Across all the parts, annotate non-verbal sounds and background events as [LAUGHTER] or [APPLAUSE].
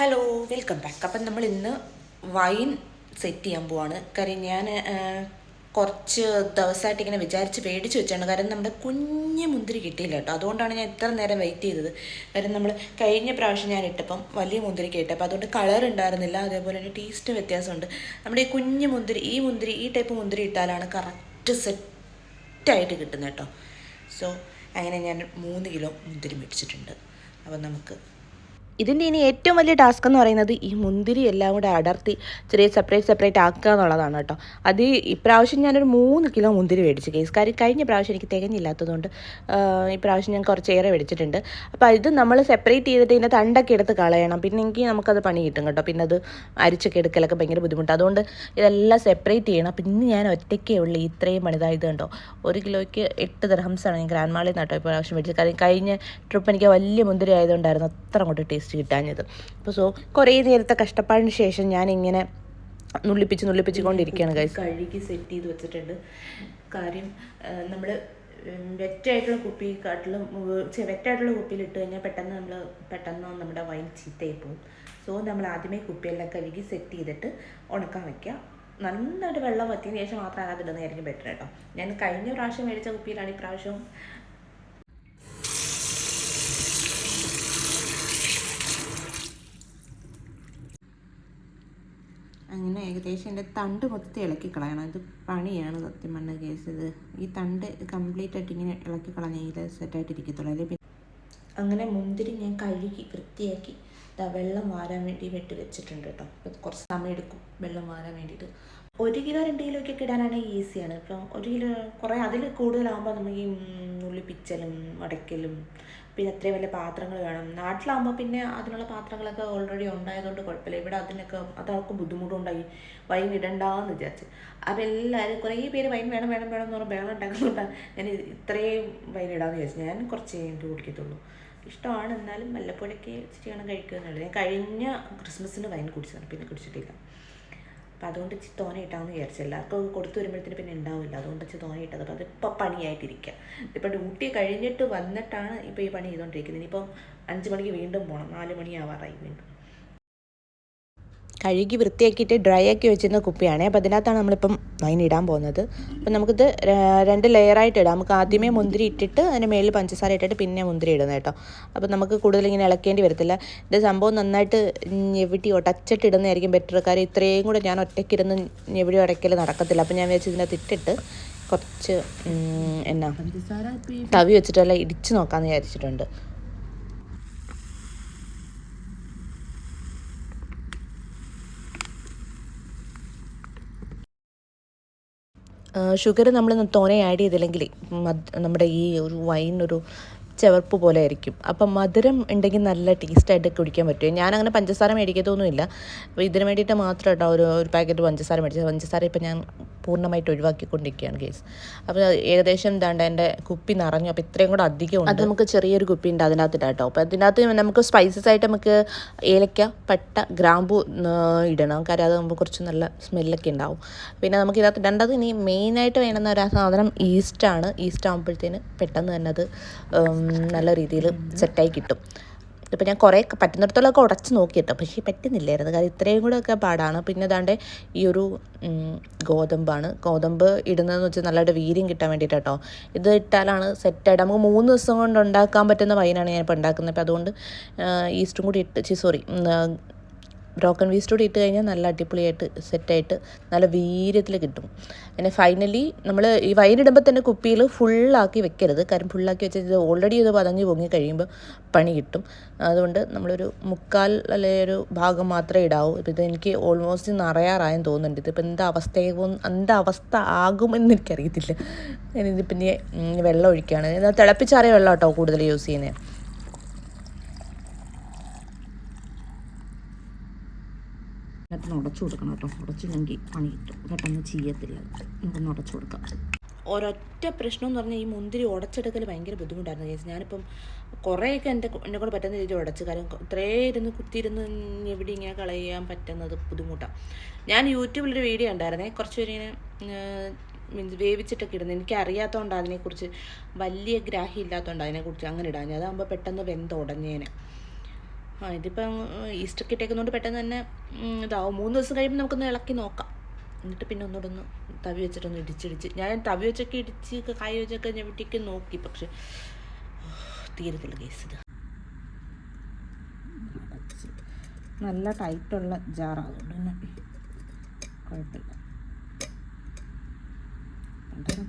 Hello welcome back അപ്പം നമ്മൾ ഇന്ന് വൈൻ സെറ്റ് ചെയ്യാൻ പോവാണ്. കാര്യം ഞാൻ കുറച്ച് ദിവസമായിട്ട് ഇങ്ങനെ വിചാരിച്ച് പേടിച്ച് വെച്ചാണ്. കാരണം നമ്മുടെ കുഞ്ഞ് മുന്തിരി കിട്ടിയില്ല കേട്ടോ. അതുകൊണ്ടാണ് ഞാൻ ഇത്ര നേരം വെയിറ്റ് ചെയ്തത്. കാര്യം നമ്മൾ കഴിഞ്ഞ പ്രാവശ്യം ഞാൻ ഇട്ടപ്പം വലിയ മുന്തിരി കേട്ടപ്പോൾ അതുകൊണ്ട് കളർ ഉണ്ടായിരുന്നില്ല. അതേപോലെ തന്നെ ടേസ്റ്റ് വ്യത്യാസമുണ്ട്. നമ്മുടെ ഈ കുഞ്ഞ് മുന്തിരി ഈ മുന്തിരി ഈ ടൈപ്പ് മുന്തിരി ഇട്ടാലാണ് കറക്റ്റ് സെറ്റായിട്ട് കിട്ടുന്നത് കേട്ടോ. സോ അങ്ങനെ ഞാൻ മൂന്ന് കിലോ മുന്തിരി മേടിച്ചിട്ടുണ്ട്. അപ്പം നമുക്ക് ഇതിന്റെ ഇനി ഏറ്റവും വലിയ ടാസ്ക് എന്ന് പറയുന്നത് ഈ മുന്തിരി എല്ലാം കൂടെ അടർത്തി ചെറിയ സെപ്പറേറ്റ് സെപ്പറേറ്റ് ആക്കുക എന്നുള്ളതാണ് കേട്ടോ. അത് ഇപ്രാവശ്യം ഞാനൊരു മൂന്ന് കിലോ മുന്തിരി മേടിച്ചു കേസ് കാര്യം കഴിഞ്ഞ പ്രാവശ്യം എനിക്ക് തികഞ്ഞില്ലാത്തതുകൊണ്ട് ഇപ്രാവശ്യം ഞാൻ കുറച്ചേറെ മേടിച്ചിട്ടുണ്ട്. അപ്പോൾ ഇത് നമ്മൾ സെപ്പറേറ്റ് ചെയ്തിട്ട് ഇതിന്റെ തണ്ടൊക്കെ എടുത്ത് കളയണം. പിന്നെ എങ്കിൽ നമുക്കത് പണി കിട്ടും കേട്ടോ. പിന്നെ അത് അരിച്ചൊക്കെ എടുക്കലൊക്കെ ഭയങ്കര ബുദ്ധിമുട്ട്. അതുകൊണ്ട് ഇതെല്ലാം സെപ്പറേറ്റ് ചെയ്യണം. പിന്നെ ഞാൻ ഒറ്റയ്ക്കേ ഉള്ളൂ. ഇത്രയും പണിതായത് കണ്ടോ? ഒരു കിലോയ്ക്ക് എട്ട് ദർഹംസാണ് ഞാൻ ഗ്രാൻഡ് മാളിൽ നിന്നാട്ടോ ഇപ്പോൾ പ്രാവശ്യം മേടിച്ചത്. കാര്യം കഴിഞ്ഞ ട്രിപ്പ് എനിക്ക് വലിയ മുന്തിരി ആയതുകൊണ്ടായിരുന്നു അത്ര അങ്ങോട്ട് ടേസ്റ്റ് കിട്ടാഞ്ഞത്. അപ്പോൾ സോ കുറേ നേരത്തെ കഷ്ടപ്പാടിന് ശേഷം ഞാൻ ഇങ്ങനെ നുള്ളിപ്പിച്ച് നുള്ളിപ്പിച്ച് കൊണ്ടിരിക്കുകയാണ് കഴിച്ച് കഴുകി സെറ്റ് ചെയ്ത് വെച്ചിട്ടുണ്ട്. കാര്യം നമ്മൾ വെറ്റായിട്ടുള്ള കുപ്പിക്കാട്ടിലും വെറ്റായിട്ടുള്ള കുപ്പിയിൽ ഇട്ട് കഴിഞ്ഞാൽ പെട്ടെന്ന് നമ്മൾ പെട്ടെന്ന് നമ്മുടെ വൈൻ ചീത്തയായി പോകും. സോ നമ്മൾ ആദ്യമേ കുപ്പിയെല്ലാം കഴുകി സെറ്റ് ചെയ്തിട്ട് ഉണക്കാൻ വെക്കുക. നന്നായിട്ട് വെള്ളം വറ്റിയതിന് ശേഷം മാത്രം അതിനകത്ത് ഇടുന്നതായിരിക്കും ബെറ്റർ കേട്ടോ ഞാൻ കഴിഞ്ഞ പ്രാവശ്യം മേടിച്ച കുപ്പിയിലാണ് ഈ പ്രാവശ്യം അങ്ങനെ ഏകദേശം എന്റെ തണ്ട് മൊത്തത്തിൽ ഇളക്കി കളയണം. ഇത് പണിയാണ് സത്യം പറഞ്ഞ കേസ് ഇത് ഈ തണ്ട് കംപ്ലീറ്റ് ആയിട്ട് ഇങ്ങനെ ഇളക്കി കളഞ്ഞാൽ ഇത് സെറ്റായിട്ട് ഇരിക്കത്തുള്ളൂ. അല്ലെങ്കിൽ അങ്ങനെ മുന്തിരി ഞാൻ കഴുകി വൃത്തിയാക്കി വെള്ളം വാരാൻ വേണ്ടി വെട്ടി വെച്ചിട്ടുണ്ട് കേട്ടോ. ഇപ്പം കുറച്ച് സമയം എടുക്കും വെള്ളം വാരാൻ വേണ്ടിയിട്ട്. ഒരു കിലോ രണ്ട് കിലോ ഒക്കെ ഇടാനാണെങ്കിൽ ഈസിയാണ് ഇപ്പം ഒരു കിലോ കുറേ അതിൽ കൂടുതലാകുമ്പോൾ നമുക്ക് ഈ ഉള്ളിപ്പിച്ചലും അടയ്ക്കലും പിന്നെ അത്രയും വലിയ പാത്രങ്ങൾ വേണം. നാട്ടിലാകുമ്പോൾ പിന്നെ അതിനുള്ള പാത്രങ്ങളൊക്കെ ഓൾറെഡി ഉണ്ടായതുകൊണ്ട് കുഴപ്പമില്ല. ഇവിടെ അതിനൊക്കെ അതൊക്കെ ബുദ്ധിമുട്ടുണ്ടായി. വൈൻ ഇടണ്ടാന്ന് വിചാരിച്ച്. അപ്പോൾ എല്ലാവരും കുറേ പേര് വൈൻ വേണം വേണം വേണം എന്ന് പറഞ്ഞാൽ വേണം ഉണ്ടാക്കുന്നുണ്ടാകും ഞാൻ ഇത് ഇത്രയും വൈൻ ഇടാമെന്ന് വിചാരിച്ചു. ഞാൻ കുറച്ച് കഴിഞ്ഞിട്ട് കുടിക്കത്തുള്ളൂ. ഇഷ്ടമാണ്. എന്നാലും വല്ലപ്പോഴൊക്കെ ഇച്ചിരിയാണ് കഴിക്കുക എന്നുള്ളത്. ഞാൻ കഴിഞ്ഞ ക്രിസ്മസിന് വൈൻ കുടിച്ചതാണ്. പിന്നെ കുടിച്ചിട്ടില്ല. അപ്പം അതുകൊണ്ട് ഇച്ചിരി തോന ഇട്ടാന്ന് വിചാരിച്ചു. എല്ലാവർക്കും കൊടുത്തു വരുമ്പോഴത്തേന് പിന്നെ ഉണ്ടാവില്ല അതുകൊണ്ട് ഇച്ചിരി തോന ഇട്ടത് അപ്പോൾ അതിപ്പോൾ പണിയായിട്ടിരിക്കുക ഇപ്പം ഡ്യൂട്ടി കഴിഞ്ഞിട്ട് വന്നിട്ടാണ് ഇപ്പോൾ ഈ പണി ചെയ്തുകൊണ്ടിരിക്കുന്നത് ഇനിയിപ്പം അഞ്ച് മണിക്ക് വീണ്ടും പോകണം നാല് മണിയാവാറായി വീണ്ടും. കഴുകി വൃത്തിയാക്കിയിട്ട് ഡ്രൈ ആക്കി വെച്ചിരുന്ന കുപ്പിയാണ്. അപ്പോൾ അതിനകത്താണ് നമ്മളിപ്പം വൈൻ ഇടാൻ പോകുന്നത്. അപ്പം നമുക്കിത് രണ്ട് ലെയറായിട്ട് ഇടാം. നമുക്ക് ആദ്യമേ മുന്തിരി ഇട്ടിട്ട് അതിന് മേളിൽ പഞ്ചസാര ഇട്ടിട്ട് പിന്നെ മുന്തിരി ഇടുന്നത് കേട്ടോ. അപ്പോൾ നമുക്ക് കൂടുതൽ ഇങ്ങനെ ഇളക്കേണ്ടി വരത്തില്ല. ഇത് സംഭവം നന്നായിട്ട് ഞെവിട്ടി ഒടച്ചിട്ട് ഇടുന്നതായിരിക്കും ബെറ്റർ കാര്യം ഇത്രയും കൂടെ ഞാൻ ഒറ്റയ്ക്കിരുന്ന് ഞെവിടി ഉടയ്ക്കൽ നടക്കത്തില്ല. അപ്പോൾ ഞാൻ വിചാരിച്ചു ഇതിനകത്ത് ഇട്ടിട്ട് കുറച്ച് എന്നാ തവി വെച്ചിട്ടല്ല ഇടിച്ച് നോക്കാമെന്ന് വിചാരിച്ചിട്ടുണ്ട്. ഷുഗർ നമ്മൾ തോനെ ആഡ് ചെയ്തില്ലെങ്കിൽ നമ്മുടെ ഈ ഒരു വൈൻ ഒരു ചവർപ്പ് പോലെ ആയിരിക്കും. അപ്പം മധുരം ഉണ്ടെങ്കിൽ നല്ല ടേസ്റ്റായിട്ട് കുടിക്കാൻ പറ്റും. ഞാനങ്ങനെ പഞ്ചസാര മേടിക്കത്തൊന്നുമില്ല. അപ്പോൾ ഇതിന് വേണ്ടിയിട്ട് മാത്രം കേട്ടോ ഒരു ഒരു പാക്കറ്റ് പഞ്ചസാര മേടിച്ചത്. പഞ്ചസാര ഇപ്പം ഞാൻ പൂർണമായിട്ട് ഒഴിവാക്കിക്കൊണ്ടിരിക്കുകയാണ് കേസ്. അപ്പോൾ ഏകദേശം എന്താണ്ട് എന്റെ കുപ്പി നിറഞ്ഞു. അപ്പോൾ ഇത്രയും കൂടെ അധികം അത് നമുക്ക് ചെറിയൊരു കുപ്പി ഉണ്ട് അതിനകത്തിട്ടോ കേട്ടോ അപ്പോൾ അതിനകത്ത് നമുക്ക് സ്പൈസസ് ആയിട്ട് നമുക്ക് ഏലക്ക പട്ട ഗ്രാമ്പു ഇടണം. കാര്യം അത് നമുക്ക് കുറച്ച് നല്ല സ്മെല്ലൊക്കെ ഉണ്ടാവും. പിന്നെ നമുക്ക് ഇതിനകത്ത് ഇടേണ്ടത് ഇനി മെയിനായിട്ട് വേണമെന്ന ഒരു സാധനം ഈസ്റ്റാണ് ഈസ്റ്റ് ആകുമ്പോഴത്തേന് പെട്ടെന്ന് തന്നെ അത് നല്ല രീതിയിൽ സെറ്റായി കിട്ടും. ഇപ്പം ഞാൻ കുറേ പറ്റുന്നിടത്തോളമൊക്കെ ഉടച്ച് നോക്കിയിട്ട്. പക്ഷേ പറ്റുന്നില്ലായിരുന്നു. കാരണം ഇത്രയും കൂടെ ഒക്കെ പാടാണ്. പിന്നെ അതാണ്ട് ഈ ഒരു ഗോതമ്പാണ്. ഗോതമ്പ് ഇടുന്നതെന്ന് വെച്ചാൽ നല്ലതായിട്ട് വീര്യം കിട്ടാൻ വേണ്ടിയിട്ട് കേട്ടോ ഇത് ഇട്ടാലാണ് സെറ്റായിട്ട് നമുക്ക് മൂന്ന് ദിവസം കൊണ്ട് ഉണ്ടാക്കാൻ പറ്റുന്ന വൈനാണ് ഞാനിപ്പോൾ ഉണ്ടാക്കുന്നത്. അപ്പോൾ അതുകൊണ്ട് ഈസ്റ്റും കൂടി ഇട്ട് സോറി ബ്രോക്കൺ വീസ്റ്റ് കൂടി ഇട്ട് കഴിഞ്ഞാൽ നല്ല അടിപൊളിയായിട്ട് സെറ്റായിട്ട് നല്ല വീര്യത്തിൽ കിട്ടും. പിന്നെ ഫൈനലി നമ്മൾ ഈ വൈനിടുമ്പോൾ തന്നെ കുപ്പിയിൽ ഫുള്ളാക്കി വെക്കരുത്. കാരണം ഫുള്ളാക്കി വെച്ചാൽ ഇത് ഓൾറെഡി ഇത് പതഞ്ഞ് പൊങ്ങി കഴിയുമ്പോൾ പണി കിട്ടും. അതുകൊണ്ട് നമ്മളൊരു മുക്കാൽ അല്ലെ ഒരു ഭാഗം മാത്രമേ ഇടാവൂ. ഇപ്പം ഇത് എനിക്ക് ഓൾമോസ്റ്റ് നിറയാറായെന്ന് തോന്നുന്നുണ്ട്. ഇതിപ്പോൾ എന്താ അവസ്ഥയാകും എന്താ അവസ്ഥ ആകുമെന്ന് എനിക്കറിയത്തില്ല. ഇനി പിന്നെ ഉം, വെള്ളം ഒഴിക്കുകയാണ്. തിളപ്പിച്ചാറിയ വെള്ളം കേട്ടോ കൂടുതൽ യൂസ് ചെയ്യുന്നത് അതിനകത്ത് ഉടച്ചു കൊടുക്കണം കേട്ടോ. ഉടച്ചില്ലെങ്കിൽ പണി കിട്ടും. പെട്ടെന്ന് ചെയ്യത്തില്ല. നമുക്കൊന്ന് ഉടച്ചു കൊടുക്കാം. ഒരൊറ്റ പ്രശ്നം എന്ന് പറഞ്ഞാൽ ഈ മുന്തിരി ഉടച്ചെടുക്കൽ ഭയങ്കര ബുദ്ധിമുട്ടായിരുന്നു കേസ് ഞാനിപ്പം കുറേയൊക്കെ എന്റെ എന്നെ കൂടെ പറ്റുന്ന രീതിയിൽ ഉടച്ച്. കാര്യം ഇത്രേ ഇരുന്ന് കുത്തിയിരുന്ന് എവിടെ ഇങ്ങനെ കളയാൻ പറ്റുന്നത് ബുദ്ധിമുട്ടാണ് ഞാൻ യൂട്യൂബിലൊരു വീഡിയോ ഉണ്ടായിരുന്നേ കുറച്ച് പേര് ഇങ്ങനെ മീൻസ് വേവിച്ചിട്ടൊക്കെ ഇടുന്നത്. എനിക്ക് അറിയാത്തതുകൊണ്ട് അതിനെക്കുറിച്ച് വലിയ ഗ്രാഹ്യം ഇല്ലാത്തതുകൊണ്ട് അതിനെക്കുറിച്ച് അങ്ങനെ ഇടാൻ അതാകുമ്പോൾ പെട്ടെന്ന് വെന്ത് ഉടഞ്ഞേനെ. ഇതിപ്പം ഈസ്റ്റർ കിട്ടേക്കുന്നതുകൊണ്ട് പെട്ടെന്ന് തന്നെ ഇതാവും. മൂന്ന് ദിവസം കഴിയുമ്പോൾ നമുക്കൊന്ന് ഇളക്കി നോക്കാം. എന്നിട്ട് പിന്നെ ഒന്നുകൂടെ ഒന്ന് തവി വെച്ചിട്ടൊന്ന് ഇടിച്ചിടിച്ച്. ഞാൻ തവി വെച്ചൊക്കെ ഇടിച്ച് കായ് വെച്ചൊക്കെ ഞെവിട്ടിക്ക് നോക്കി. പക്ഷെ തീരത്തില്ല കേസ് ഇത്. നല്ല ടൈറ്റുള്ള ജാറാണ് തന്നെ കുഴപ്പമില്ല.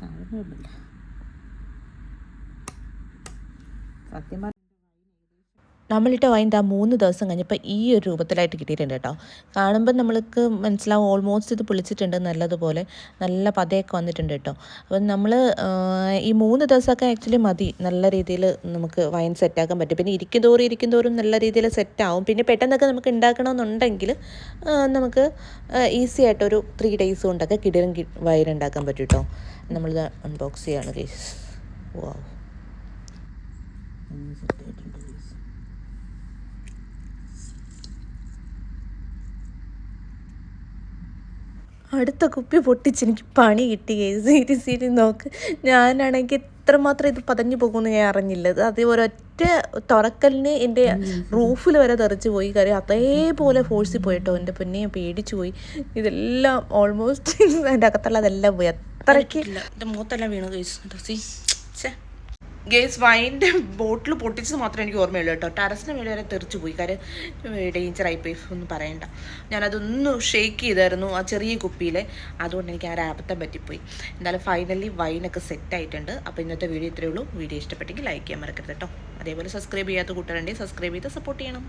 താഴ്ന്നില്ല സത്യം നമ്മളിട്ട വൈൻ ആ മൂന്ന് ദിവസം കഴിഞ്ഞപ്പോൾ ഈ ഒരു രൂപത്തിലായിട്ട് കിട്ടിയിട്ടുണ്ട് കേട്ടോ. കാണുമ്പോൾ നമ്മൾക്ക് മനസ്സിലാവും ഓൾമോസ്റ്റ് ഇത് പുളിച്ചിട്ടുണ്ട് നല്ലതുപോലെ. നല്ല പതയൊക്കെ വന്നിട്ടുണ്ട് കേട്ടോ. അപ്പം നമ്മൾ ഈ മൂന്ന് ദിവസമൊക്കെ ആക്ച്വലി മതി. നല്ല രീതിയിൽ നമുക്ക് വൈൻ സെറ്റാക്കാൻ പറ്റും. പിന്നെ ഇരിക്കും തോറും ഇരിക്കും തോറും നല്ല രീതിയിൽ സെറ്റാവും പിന്നെ പെട്ടെന്നൊക്കെ നമുക്ക് ഉണ്ടാക്കണമെന്നുണ്ടെങ്കിൽ നമുക്ക് ഈസി ആയിട്ടൊരു ത്രീ ഡേയ്സ് കൊണ്ടൊക്കെ കിടിലും വൈൻ ഉണ്ടാക്കാൻ പറ്റും കേട്ടോ. നമ്മളിത് അൺബോക്സ് ചെയ്യാണ് കേസ് വാ സെറ്റ് ആയിട്ടുണ്ട് അടുത്ത കുപ്പി പൊട്ടിച്ച് എനിക്ക് പണി കിട്ടി സീരി സീരി നോക്ക്. ഞാനാണെങ്കിൽ എത്രമാത്രം ഇത് പതഞ്ഞു പോകുമെന്ന് ഞാൻ അറിഞ്ഞില്ല. അത് ഒരൊറ്റ തുറക്കലിന് എന്റെ റൂഫിൽ വരെ തെറിച്ച് പോയി. കാര്യം അതേപോലെ ഫോഴ്സിൽ പോയിട്ടോ. എന്റെ പൊന്നെ പേടിച്ചു പോയി. ഇതെല്ലാം ഓൾമോസ്റ്റ് എന്റെ [LAUGHS] അകത്തുള്ള അതെല്ലാം പോയി. അത്രയ്ക്ക് എന്റെ മുഖത്തെല്ലാം വീണു ഗേസ് ഗേസ് വൈന്റെ ബോട്ടിൽ പൊട്ടിച്ചത് മാത്രമേ എനിക്ക് ഓർമ്മയുള്ളൂ കേട്ടോ. ടെറസിന് മേലെ വരെ തെറിച്ചു പോയി. കാര്യം ഡേഞ്ചറായി പോയി ഒന്നും പറയണ്ട. ഞാനതൊന്ന് ഷേക്ക് ചെയ്തായിരുന്നു ആ ചെറിയ കുപ്പിയിൽ അതുകൊണ്ട് എനിക്ക് ആ ഒരു പറ്റിപ്പോയി. എന്തായാലും ഫൈനലി വൈനൊക്കെ സെറ്റ് ആയിട്ടുണ്ട്. അപ്പോൾ ഇന്നത്തെ വീഡിയോ ഇത്രയേ ഉള്ളൂ. വീഡിയോ ഇഷ്ടപ്പെട്ടെങ്കിൽ ലൈക്ക് ചെയ്യാൻ മറക്കരുത് കേട്ടോ. അതേപോലെ സബ്സ്ക്രൈബ് ചെയ്യാത്ത കൂട്ടുകാരുണ്ടെങ്കിൽ സബ്സ്ക്രൈബ് ചെയ്ത് സപ്പോർട്ട് ചെയ്യണം.